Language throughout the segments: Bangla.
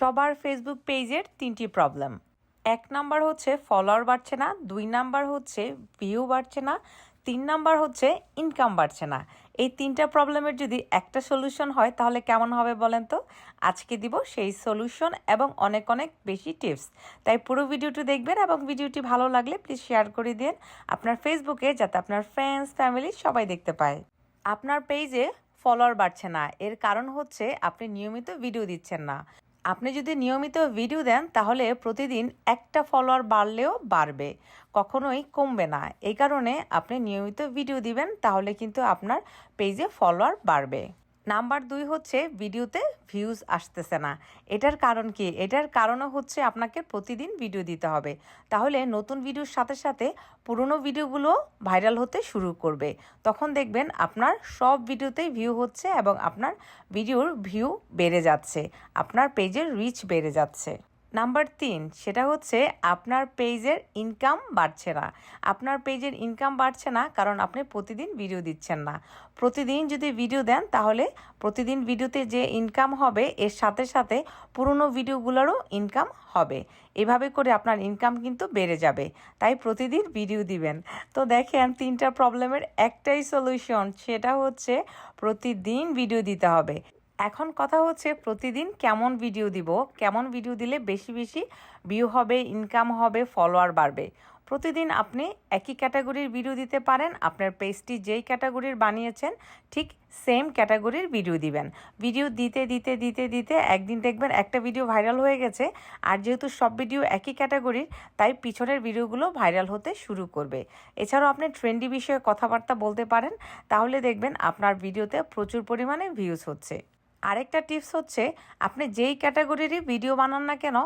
সবার ফেসবুক পেজের তিনটি প্রবলেম এক নাম্বার হচ্ছে ফলোয়ার বাড়ছে না, দুই নাম্বার হচ্ছে ভিউ বাড়ছে না, তিন নাম্বার হচ্ছে ইনকাম বাড়ছে না। এই তিনটা প্রবলেমের যদি একটা সলিউশন হয়, তাহলে কেমন হবে বলেন তো? আজকে দিব সেই সলিউশন এবং অনেক অনেক বেশি টিপস তাই পুরো ভিডিওটি দেখবেন এবং ভিডিওটি ভালো লাগলে প্লিজ শেয়ার করে দিন আপনার ফেসবুকে যাতে আপনার ফ্রেন্ডস ফ্যামিলি সবাই দেখতে পায়। আপনার পেজে ফলোয়ার বাড়ছে না, এর কারণ হচ্ছে আপনি নিয়মিত ভিডিও দিচ্ছেন না। আপনি যদি নিয়মিত ভিডিও দেন, তাহলে প্রতিদিন একটা ফলোয়ার বাড়লেও বাড়বে, কখনোই কমবে না। এই কারণে আপনি নিয়মিত ভিডিও দিবেন, তাহলে কিন্তু আপনার পেজে ফলোয়ার বাড়বে। নাম্বার দুই হচ্ছে ভিডিওতে ভিউজ আসতেছে না। এটার কারণ কি? এটার কারণও হচ্ছে আপনাকে প্রতিদিন ভিডিও দিতে হবে। তাহলে নতুন ভিডিওর সাথে সাথে পুরনো ভিডিওগুলো ভাইরাল হতে শুরু করবে। তখন দেখবেন আপনার সব ভিডিওতেই ভিউ হচ্ছে এবং আপনার ভিডিওর ভিউ বেড়ে যাচ্ছে। আপনার পেজের রিচ বেড়ে যাচ্ছে। নাম্বার তিন, সেটা হচ্ছে আপনার পেজের ইনকাম বাড়ছে না। আপনার পেজের ইনকাম বাড়ছে না কারণ আপনি প্রতিদিন ভিডিও দিচ্ছেন না। প্রতিদিন যদি ভিডিও দেন তাহলে প্রতিদিন ভিডিওতে যে ইনকাম হবে, এর সাথে সাথে পুরনো ভিডিওগুলোরও ইনকাম হবে। এভাবে করে আপনার ইনকাম কিন্তু বেড়ে যাবে। তাই প্রতিদিন ভিডিও দিবেন। তো দেখেন তিনটা প্রবলেমের একটাই সলিউশন সেটা হচ্ছে প্রতিদিন ভিডিও দিতে হবে। এখন কথা হচ্ছে প্রতিদিন কেমন ভিডিও দিব? কেমন ভিডিও দিলে বেশি বেশি ভিউ হবে ইনকাম হবে ফলোয়ার বাড়বে? প্রতিদিন আপনি একই ক্যাটাগরির ভিডিও দিতে পারেন, আপনার পেজটি যেই ক্যাটাগরির বানিয়েছেন, ঠিক সেম ক্যাটাগরির ভিডিও দিবেন। ভিডিও দিতে দিতে দিতে দিতে একদিন দেখবেন একটা ভিডিও ভাইরাল হয়ে গেছে, আর যেহেতু সব ভিডিও একই ক্যাটাগরির তাই পিছনের ভিডিওগুলো ভাইরাল হতে শুরু করবে। এছাড়াও আপনি ট্রেন্ডি বিষয়ে কথাবার্তা বলতে পারেন, তাহলে দেখবেন আপনার ভিডিওতে প্রচুর পরিমাণে ভিউজ হচ্ছে। আরেকটা টিপস হচ্ছে, আপনি যেই ক্যাটাগরিরই ভিডিও বানান না কেন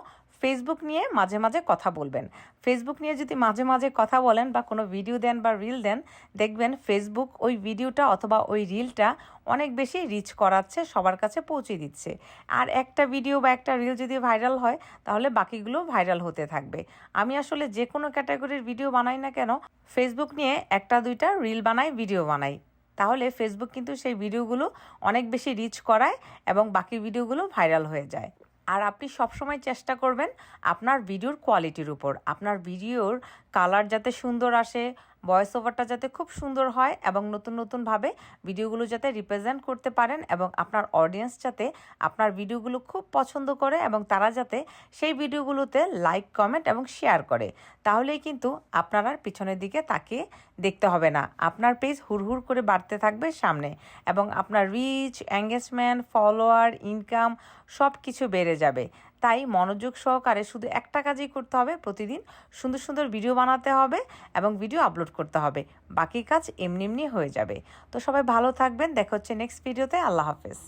ফেসবুক নিয়ে মাঝে মাঝে কথা বলবেন। ফেসবুক নিয়ে যদি মাঝে মাঝে কথা বলেন বা কোনো ভিডিও দেন বা রিল দেন, দেখবেন ফেসবুক ওই ভিডিওটা অথবা ওই রিলটা অনেক বেশি রিচ করাচ্ছে, সবার কাছে পৌঁছে দিচ্ছে। আর একটা ভিডিও বা একটা রিল যদি ভাইরাল হয়, তাহলে বাকিগুলো ভাইরাল হতে থাকবে। আমি আসলে যে কোনো ক্যাটাগরির ভিডিও বানাই না কেন ফেসবুক নিয়ে একটা দুইটা রিল বানাই ভিডিও বানাই। তাহলে ফেসবুক কিন্তু সেই ভিডিওগুলো অনেক বেশি রিচ করায় এবং বাকি ভিডিওগুলো ভাইরাল হয়ে যায়। আর আপনি সবসময় চেষ্টা করবেন আপনার ভিডিওর কোয়ালিটির উপর। আপনার ভিডিওর কালার যাতে সুন্দর আসে ভয়েস ওভারটা যাতে খুব সুন্দর হয় এবং নতুন নতুনভাবে ভিডিওগুলো যাতে রিপ্রেজেন্ট করতে পারেন এবং আপনার অডিয়েন্স যাতে আপনার ভিডিওগুলো খুব পছন্দ করে এবং তারা যাতে সেই ভিডিওগুলোতে লাইক কমেন্ট এবং শেয়ার করে। তাহলেই কিন্তু আপনার আর পিছনের দিকে তাকিয়ে দেখতে হবে না। আপনার পেজ হুড়হুড় করে বাড়তে থাকবে সামনে এবং আপনার রিচ এঙ্গেজমেন্ট ফলোয়ার ইনকাম সব কিছু বেড়ে যাবে। তাই মনোযোগ সহকারে শুধু একটা কাজই করতে হবে প্রতিদিন। সুন্দর সুন্দর ভিডিও বানাতে হবে এবং ভিডিও আপলোড করতে হবে। বাকি কাজ এমনি এমনি হয়ে যাবে। তো সবাই ভালো থাকবেন। দেখা হচ্ছে নেক্সট ভিডিওতে আল্লাহ হাফেজ।